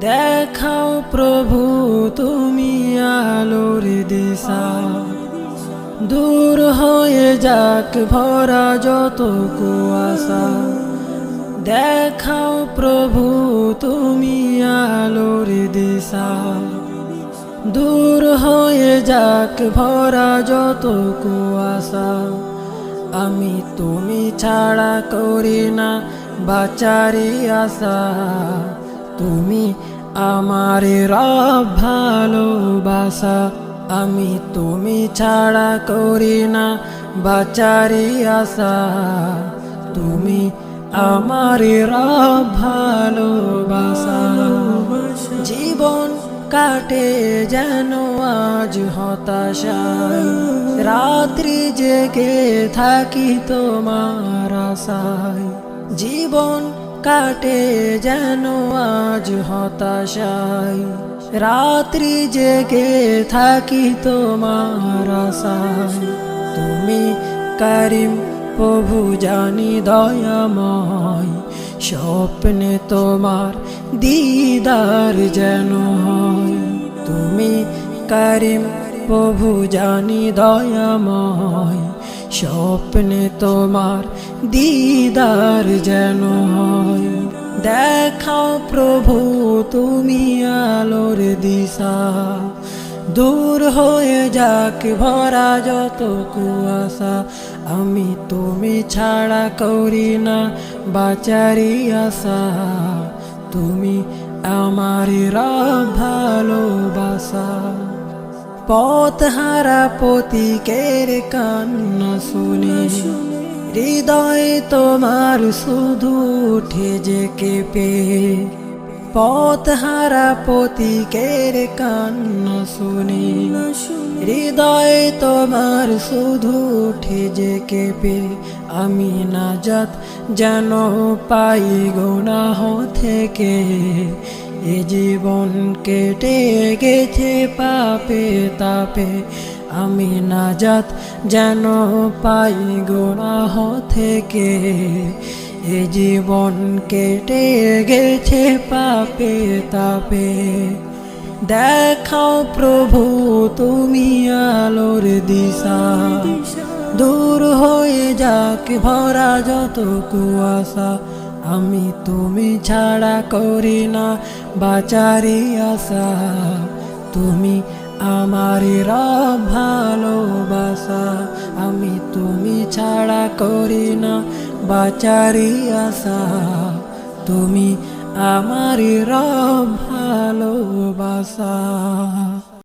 দেখাও প্রভু, তুমি আলোর দিশা। দূর হয়ে যাক ভরা যত কুয়াশা দেখাও প্রভু, তুমি আলোর দিশা। দূর হয়ে যাক ভরা যত কুয়াশা আমি তুমি ছাড়া করি না বাচারি আশা। তুমি আমার রব ভালোবাসা, আমি তুমি ছাড়া করি না বাচারি আশা। তুমি আমার রব ভালোবাসা, জীবন কাটে যেন আজ হতাশায়। রাত্রি জেগে থাকি তোমার আশায়। জীবন কাটে যেন আজ হতাশায়। রাত্রি জেগে থাকি তোমার আশায়। তুমি করিম, প্রভু জানি দয়াময়। স্বপ্নে তোমার দিদার যেন হয়। তুমি করিম, প্রভু জানি দয়াময়। স্বপ্নে তোমার দিদার যেন হয়। দেখাও প্রভু, তুমি আলোর দিশা। দূর হয়ে যাক ভরা যত কুয়াশা। আমি তুমি ছাড়া করি না বাচারি আশা। তুমি আমার ভালোবাসা। পথ হারা পতিকের কান্না শুনে। হৃদয় তোমার শুধু উঠে যে কেঁপে। পথ হারা পতিকের কান্না শুনি। হৃদয় তোমার শুধু উঠে যে কেঁপে। আমি না যাত যেন পাই গুনাহ থেকে। এ জীবন কেটে গেছে পাপে তাপে। আমি না যাত যেন পাই গুনাহ থেকে। এ জীবন কেটে গেছে পাপে তাপে। দেখাও প্রভু, তুমি আলোর দিশা। দূর হয়ে যাক ভরা যত কুয়াশা। আমি তুমি ছাড়া করি না বাচারি আশা। তুমি আমার রব ভালোবাসা আমি তুমি ছাড়া করি না বাচারি আশা। তুমি আমার রব ভালোবাসা।